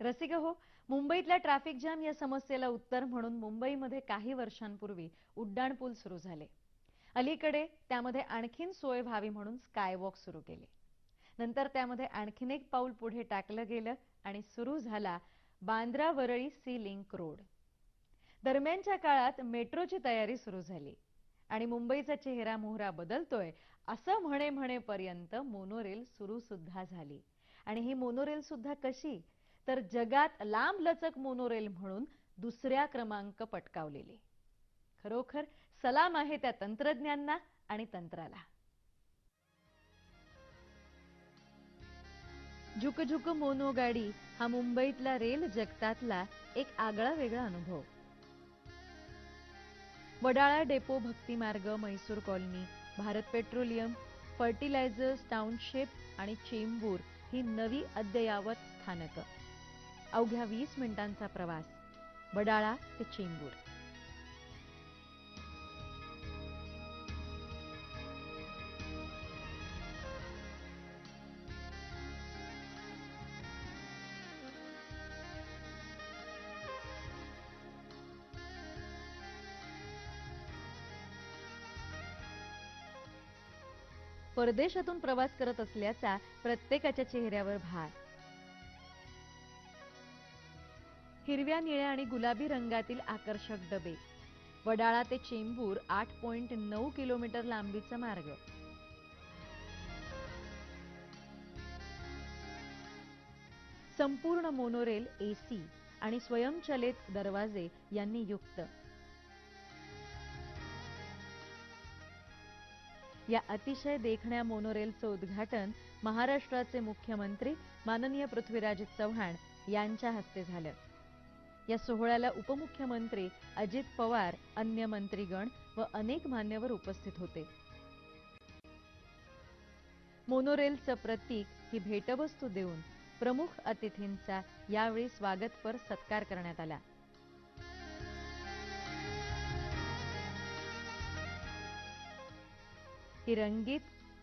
रसिक हो मुंबईतल्या ट्रॅफिक जॅम या समस्येला उत्तर म्हणून मुंबईमध्ये काही वर्षांपूर्वी उड्डाणपूल सुरू झाले. अलीकडे त्यामध्ये आणखीन सोय व्हावी म्हणून स्कायवॉक सुरू केले. नंतर त्यामध्ये आणखीन एक पाऊल पुढे टाकलं गेलं आणि सुरू झाला Bandra Worli sea link road दरम्यानच्या काळात मेट्रोची तयारी सुरू झाली आणि मुंबईचा चेहरा मोहरा बदलतोय असं म्हणे म्हणेपर्यंत मोनोरेल सुरू सुद्धा झाली. आणि ही मोनोरेल सुद्धा कशी? तर जगात लांब लचक मोनोरेल म्हणून दुसऱ्या क्रमांक पटकावलेले. खरोखर सलाम आहे त्या तंत्रज्ञांना आणि तंत्राला. झुक झुक मोनो गाडी हा मुंबईतला रेल जगतातला एक आगळा वेगळा अनुभव. Wadala depot Bhaktimarg Mysore colony Bharat Petroleum fertilisers township आणि चेंबूर ही नवी अद्ययावत स्थानकं. अवघ्या वीस मिनिटांचा प्रवास. वडाळा ते चेंबूर. परदेशातून प्रवास करत असल्याचा प्रत्येकाच्या चेहऱ्यावर भार. हिरव्या निळ्या आणि गुलाबी रंगातील आकर्षक डबे. वडाळा ते चेंबूर आठ पॉइंट नऊ किलोमीटर लांबीचा मार्ग. संपूर्ण मोनोरेल एसी आणि स्वयंचलित दरवाजे यांनी युक्त. या अतिशय देखण्या मोनोरेलचं उद्घाटन महाराष्ट्राचे मुख्यमंत्री माननीय पृथ्वीराज चव्हाण यांच्या हस्ते झालं. या सोहळ्याला उपमुख्यमंत्री अजित पवार अन्य मंत्रीगण व अनेक मान्यवर उपस्थित होते. मोनोरेलचं प्रतीक ही भेटवस्तू देऊन प्रमुख अतिथींचा यावेळी स्वागतपर सत्कार करण्यात आला. ही रंगीत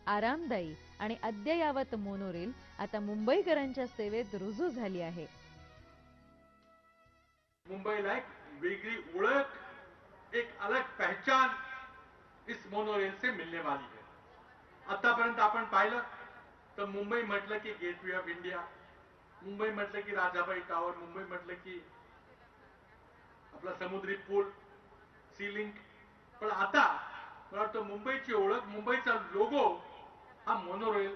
आरामदायी आणि अद्ययावत मोनोरेल आता मुंबईकरांच्या सेवेत रुजू झाली आहे. मुंबईला एक वेगळी ओळख एक अलग पहचान इस मोनोरेल से मिलने वाली है. आतापर्यंत आपण पाहिलं तर मुंबई म्हटलं की गेटवे ऑफ इंडिया मुंबई म्हटलं की राजाबाई टावर मुंबई म्हटलं की आपला समुद्री पूल सी लिंक पण आता मला वाटतं मुंबईची ओळख मुंबईचा लोगो हा मोनोरेल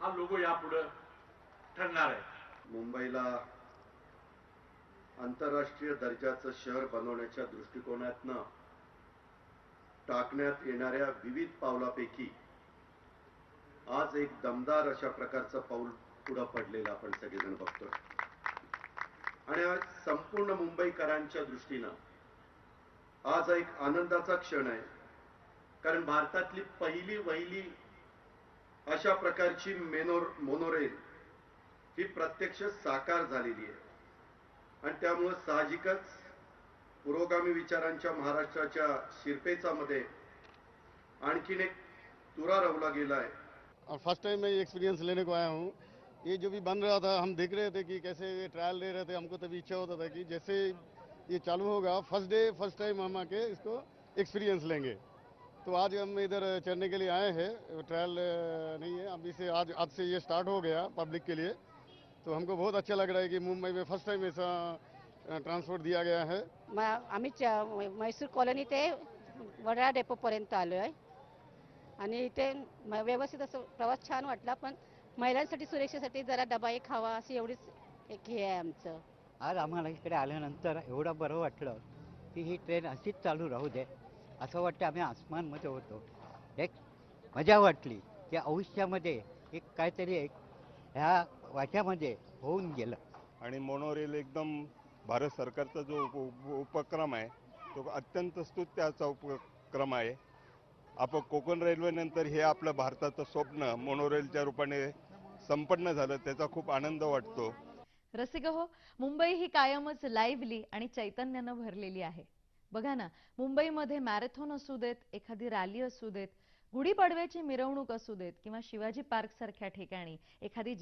हा लोगो यापुढं ठरणार आहे. मुंबईला आंतरराष्ट्रीय दर्जाचं शहर बनवण्याच्या दृष्टिकोनातनं टाकण्यात येणाऱ्या विविध पावलापैकी आज एक दमदार अशा प्रकारचं पाऊल पुढं पडलेलं आपण सगळेजण बघतोय. आणि आज संपूर्ण मुंबईकरांच्या दृष्टीनं आज एक आनंदाचा क्षण आहे. कारण भारतातली पहिली वहिली अशा प्रकारची मेनोर मोनोरेल ही प्रत्यक्ष साकार झालेली आहे. आणि पुरोगामी विचारांच्या एक तुरा रवला गेला और फ़र्स्ट टाइम मैं ये एक्सपीरियंस लेने को आया हूँ। ये जो भी बन रहा था, हम देख रहे थे कि कैसे ये ट्रायल ले रहे थे, हमको तभी इच्छा होता था कि जैसे ये चालू होगा फ़र्स्ट डे फ़र्स्ट टाइम हम आके इसको एक्सपीरियंस लेंगे। तो आज हम इधर चढ़ने के लिए आए हैं ट्रायल नहीं है अभी से आज आज से ये स्टार्ट हो गया पब्लिक के लिए। तो हमको बहुत अच्छा लग रहा है कि मुंबई में फर्स्ट टाइम ऐसा ट्रांसपोर्ट दिया गया है। म आम्ही म्हैसूर कॉलनी ते वडाळा डेपोपर्यंत आलो आहे आणि इथे म- व्यवस्थित असं प्रवास छान वाटला पण महिलांसाठी सुरक्षेसाठी जरा डबा एक हवा अशी एवढीच एक हे आहे आमचं. आज आम्हाला इकडे आल्यानंतर एवढं बरं वाटलं की ही ट्रेन अशीच चालू राहू दे. असं वाटतं आम्ही आसमानमध्ये होतो. एक मजा वाटली की आयुष्यामध्ये एक काहीतरी एक ह्या वाट्यामध्ये होऊन गेलं. आणि मोनोरेल एकदम भारत सरकारचा जो उप उप- उपक्रम आहे तो अत्यंत स्तुत्याचा उपक्रम आहे. आपण कोकण रेल्वेनंतर हे आपलं भारताचं स्वप्न मोनोरेलच्या रूपाने संपन्न झालं त्याचा खूप आनंद वाटतो. रसिक हो मुंबई ही कायमच लाईव्हली आणि चैतन्यानं भरलेली आहे. बघा ना मुंबईमध्ये मॅरेथॉन असू देत एखादी रॅली असू देत गुढीपाडव्याची मिरवणूक असू देत किंवा शिवाजी पार्क सारख्या ठिकाणी एखादी